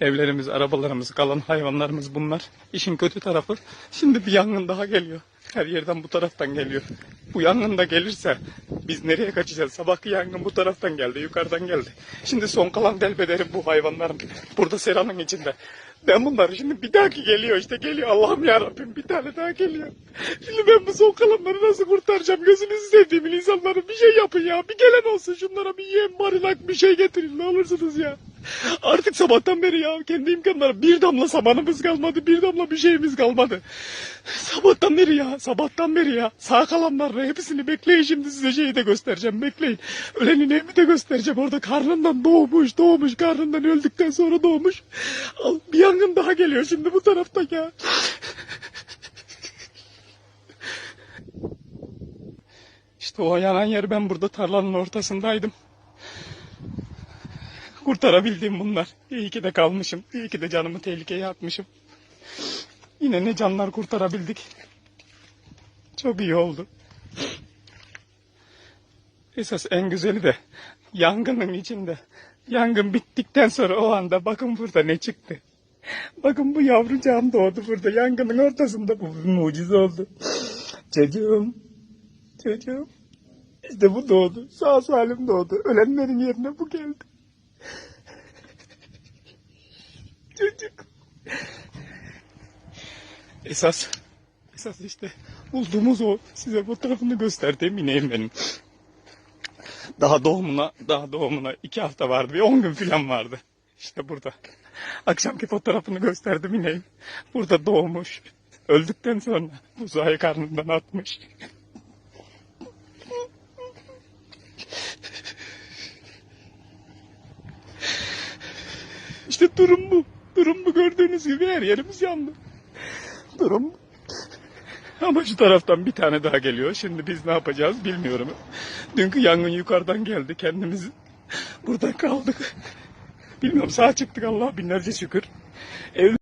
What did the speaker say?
Evlerimiz, arabalarımız, kalan hayvanlarımız bunlar. İşin kötü tarafı şimdi bir yangın daha geliyor. Her yerden bu taraftan geliyor. Bu yangın da gelirse biz nereye kaçacağız? Sabahki yangın bu taraftan geldi, yukarıdan geldi. Şimdi son kalan delbederim bu hayvanlarım. Burada seranın içinde. Ben bunları şimdi bir dahaki geliyor işte geliyor Allah'ım ya Rabbim bir tane daha geliyor. Şimdi ben bu son kalanları nasıl kurtaracağım? Gözünüzü sevdiğimin insanları bir şey yapın ya. Bir gelen olsun şunlara bir yem, marinak bir şey getirin ne olursunuz ya. Artık sabahtan beri ya kendi imkanlarım bir damla samanımız kalmadı, bir damla bir şeyimiz kalmadı. Sabahtan beri ya, sabahtan beri ya. Sağ kalanların hepsini bekleyin şimdi size şeyi de göstereceğim, bekleyin. Ölenin evini de göstereceğim. Orada karnından doğmuş, doğmuş, karnından öldükten sonra doğmuş. Al, bir yangın daha geliyor şimdi bu tarafta ya. İşte o yanan yer ben burada tarlanın ortasındaydım. Kurtarabildiğim bunlar. İyi ki de kalmışım. İyi ki de canımı tehlikeye atmışım. Yine ne canlar kurtarabildik. Çok iyi oldu. Esas en güzeli de yangının içinde. Yangın bittikten sonra o anda bakın burada ne çıktı. Bakın bu yavrucağım doğdu burada. Yangının ortasında bu mucize oldu. Çocuğum. Çocuğum. İşte bu doğdu. Sağ salim doğdu. Ölenlerin yerine bu geldi. Çocuk. Esas, esas işte bulduğumuz o. Size fotoğrafını gösterdiğim ineğim benim. Daha doğumuna, daha doğumuna iki hafta vardı. Bir on gün falan vardı. İşte burada. Akşamki fotoğrafını gösterdim ineğim. Burada doğmuş. Öldükten sonra buzağı karnından atmış. İşte durum bu. Durum bu gördüğünüz gibi her yerimiz yandı. Durum bu. Ama şu taraftan bir tane daha geliyor. Şimdi biz ne yapacağız bilmiyorum. Dünkü yangın yukarıdan geldi. Kendimiz burada kaldık. Bilmiyorum sağ çıktık Allah binlerce şükür. Ev